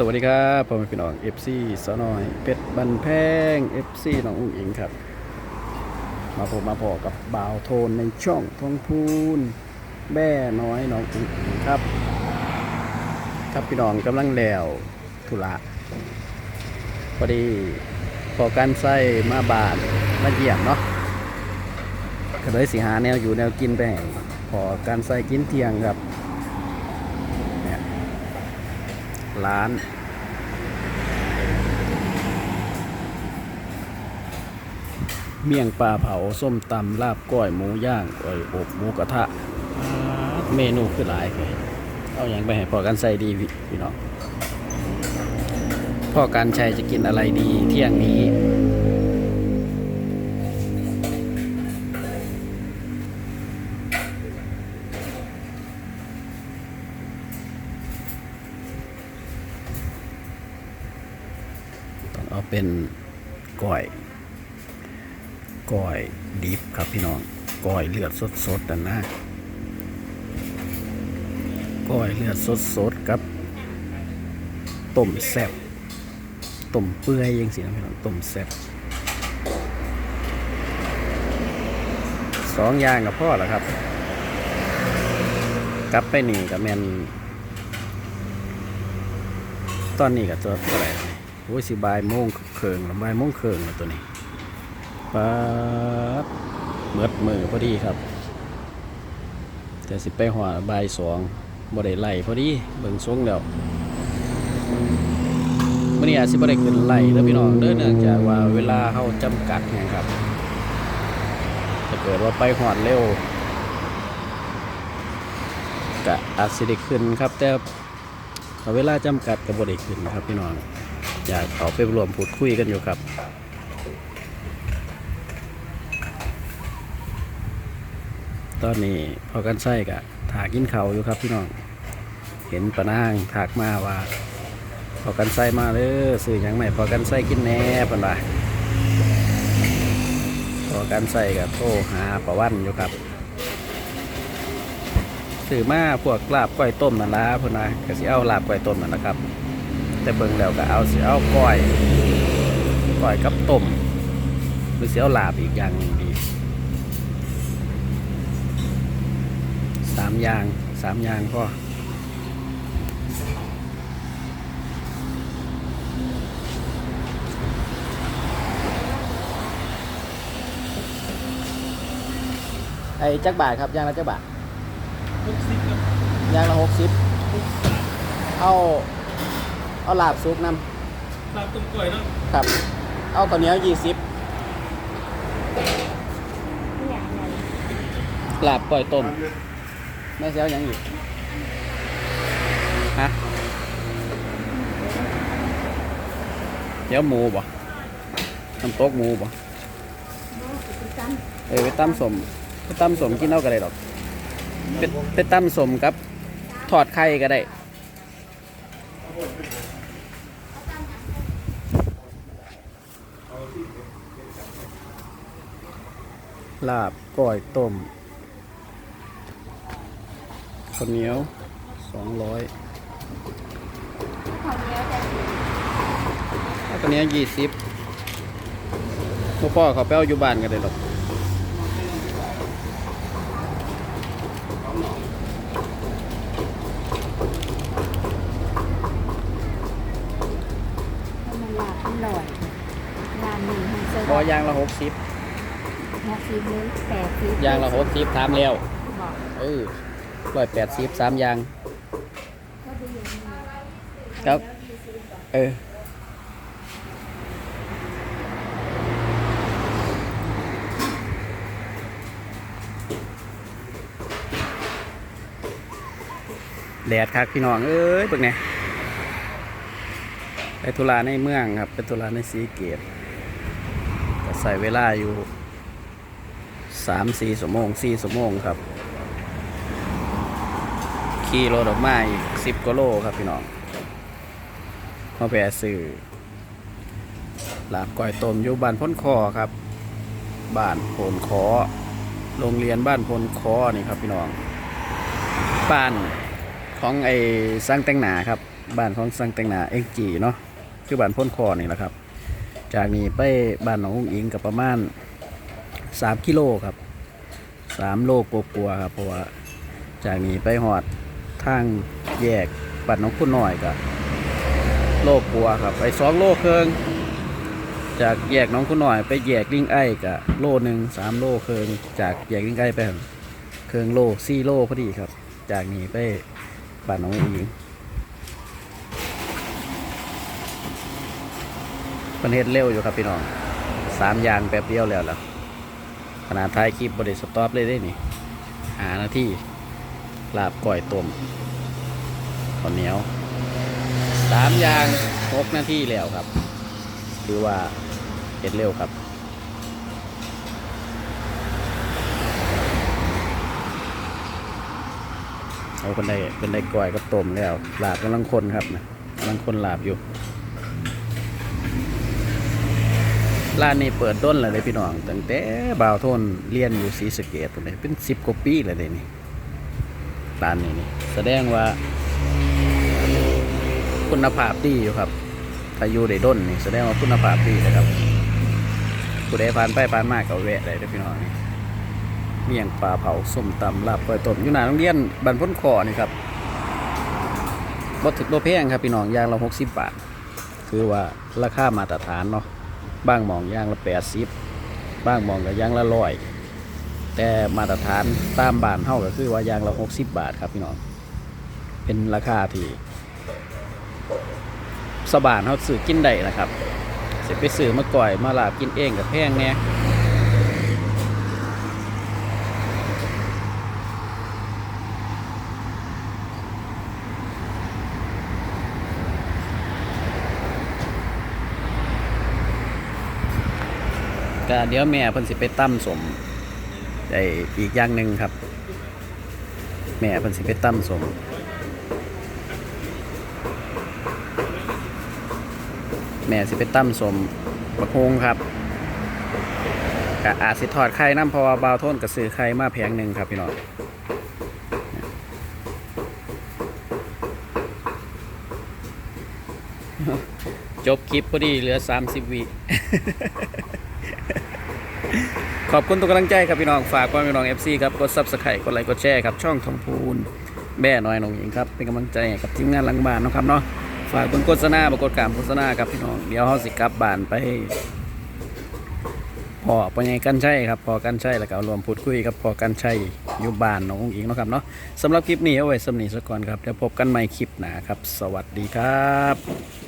สวัสดีครับพ่อแม่พี่น้อง FC สนอยเป็ดบันแพง FC น้องอุ้งอิงครับ มาพบมาพอกับบ่าวโทนในช่องทองพูนแบ่น้อยน้องอุ้งอิงครับ ครับพี่น้องกำลังแล้วธุระพอดีพอการใส่มาบานมาเยี่ยมเนาะก็เลยสิหาแนวอยู่แนวกินไปพอการใส่กินเที่ยงครับ ล้าน เมี่ยงปลาเผาส้มตำลาบก้อยหมูย่างก้อยอบหมูกระทะ เมนูคือหลายเลยเอาอย่างไปให้พอกันใส่ดีพี่น้องพ่อการชัยจะกินอะไรดีเที่ยงนี้ เอาเป็นก้อยก้อยดิบครับพี่น้องก้อยเลือดสดๆนะนะก้อยเลือดสดๆกับต้มแซ่บต้มเปื่อยยังสินะพี่น้องต้มแซ่บสองอย่างกับพ่อแล้วครับกลับไปนี่กับแมนตอนนี้กับตัวเท่าไหร่ โอ้ยสิบายโมงเคิงล้วบายโมงเคิงตัวนี้ป๊าดเมือดมือพอดีครับ แต่สิไปหัวบายสองบ่ได้ไล่พอดีเบิ่งทรงแล้วมื่อนี้อาจสิบ่ได้ขึ้นไล่แล้วพี่น้องเด้อเนื่องจากว่าเวลาเฮาจำกัดไงครับถ้าเกิดว่าไปหอดเร็วก็อาจสิได้ขึ้นครับแต่เวลาจำกัดกับบริขึ้นครับพี่น้อง อยากเอาไปรวมพูดคุยกันอยู่ครับตอนนี้พอกันใส่กะถากินเขาอยู่ครับพี่น้อง เห็นปะนางถากมาว่า พอกันใส่มาเลยซื้อหยังไหนพอกันใส่กินแหน่ปะนะพอกันใส่กับโทหาประวันอยู่ครับซื้อมาพวกลาบก้อยต้มนั่นละพนนะก็สิเอาลาบก้อยต้มนั่นนะครับ แต่เบิ่งแล้วก็เอาเสิเอาก้อยก้อยกับต้มหรือเสิเอาลาบอีกอย่างดีสามอย่างสามอย่างก็ไอ้จักบาทครับย่างละจักบาทยางละหกสิบเอา เอาลาบซุปน้ลาบต้มกล้วยเนาะำครับ เอาข้าวเหนียวยี่สิบลาบก้อยต้มแม่เสียวหยังอยู่ฮะเดี๋ยวหมูบ่น้ำตกหมูบ่เออไปตั้มสมไปตั้มสมกินเอาก็ได้ดอกเป็นเป็นตั้มสมกับ ถอดไข่ก็ได้ ลาบก้อยต้มข้าวเหนียวสองร้อยข้าวเหนียวยี่สิบพ่อพ่อเขาไปเอาอยู่บ้านกันเลยหรอก มันลาบ อร่อยลาบหนึ่งของเซอร์บอยางละหกสิบหกสิบหรือแปดสิบยางละหกสิบถามแล้วบอกเออร้อยแปดสิบสามยางครับ เออแดดครับพี่น้องเอ้ยเป็นไง ไปธุระในเมืองครับไปธุระในสีเกตก็ใส่เวลาอยู่สามสี่ชั่วโมงสี่ชั่วโมงครับ ขี่รถออกมาอีกสิบกโลครับพี่น้องมาแปะซื้อลาบก้อยต้มอยู่บ้านพ้นคอครับบ้านพนคอโรงเรียนบ้านพลคอนี่ครับพี่น้องบ้านของไอ้สร้างแต่งหนาครับบ้านของสังแต่งหนาเอ็กจีเนาะ คือบ้านพ้นคอนี่แหละครับ จากนี้ไปบ้านหนองอุ้งอิงกับประมาณ3กิโลครับ3โลกลัวๆครับเพราะว่าจากนี้ไปหอดทางแยกบ้านน้องคุณน้อยกับโลกลัวครับไปสองโลเครื่องจากแยกน้องคุณน้อยไปแยกลิงไอ้กับโลหนึ่งสามโลเครื่องจากแยกลิงไอ้ไปเครื่องโลสี่โลพอดีครับ จากนี้ไปบ้านน้องอุ้ง อิงประเทศเร็วอยู่ครับพี่น้องสามยางแป๊บเดียวแล้วล่ะขนาดท้ายคลิปบริสต็อปเลยได้นี่หานาที่ลาบก่อยต้มข้าวเหนียวสามยางหกนาทีแล้วครับคือว่าเห็ดเร็วครับเอาคนใดเป็นได้ก่อยกับต้มแล้วลาบกำลังคนครับนะกำลังคนลาบอยู่ ร้านนี้เปิดต้นเลยเลยพี่น้องตั้งแต่บ่าวทนเรียนอยู่ศรีสะเกดเลยเป็นสิบกว่าปีเลยเลยนี่ร้านนี้นี่แสดงว่า คุณภาพดีอยู่ครับถ้าอยู่ได้ด้นนี่แสดงว่าคุณภาพดีนะครับผู้ใดผ่านไปผ่านมากก็แวะเด้อพี่น้องนี่เมี่ยงปลาเผาส้มตำลาบก้อยต้มอยู่หน้าโรงเรียนบันพ้นคอนี่ครับบ่ถึกบ่แพงครับพี่น้องอย่างละ60บาท คือว่าราคามาตรฐานเนาะ บ้างมองย่างละแปดสิบบางมองกับย่างละร้อยแต่มาตรฐานตามบ้านเท่าก็คือว่าย่างละหกสิบบาทครับพี่น้องเป็นราคาที่สบานเฮาซื้อกินได้นะครับเสร็จไปซื้อมาก่อยมาลาบกินเองกับแพงแน่ ก็เดี๋ยวแม่เพิ่นสิไปตั้มสมได้อีกอย่างหนึ่งครับ แม่เพิ่นสิไปตั้มสมแม่สิไปตั้มสมบักฮงครับกะอาจสิทอดไข่น้ำเพราะว่าบาวโทนกับซื้อไข่มาแพงหนึ่งครับพี่น้องจบคลิปพอดีเหลือ 30วิ ขอบคุณทุกกำลังใจครับพี่น้องฝากพ่อพี่น้อง FC ครับกด Subscribe กดไลค์กดแชร์ครับช่องทองพูนแบ่น้อยน้องหญิงครับเป็นกำลังใจกับทีมงานหลังบ้านนะครับเนาะฝากเบิ่งโฆษณาบกดการโฆษณาครับพี่น้องเดี๋ยวเฮาสิกลับบ้านไปพอปัญญกันใช่ครับพอกันใช่แล้วก็รวมพูดคุยกับพอกันใช่อยู่บ้านน้องหญิงนะครับเนาะสำหรับคลิปนี้เอาไว้สำนีสักก่อนครับเดี๋ยวพบกันใหม่คลิปหน้าครับ สวัสดีครับ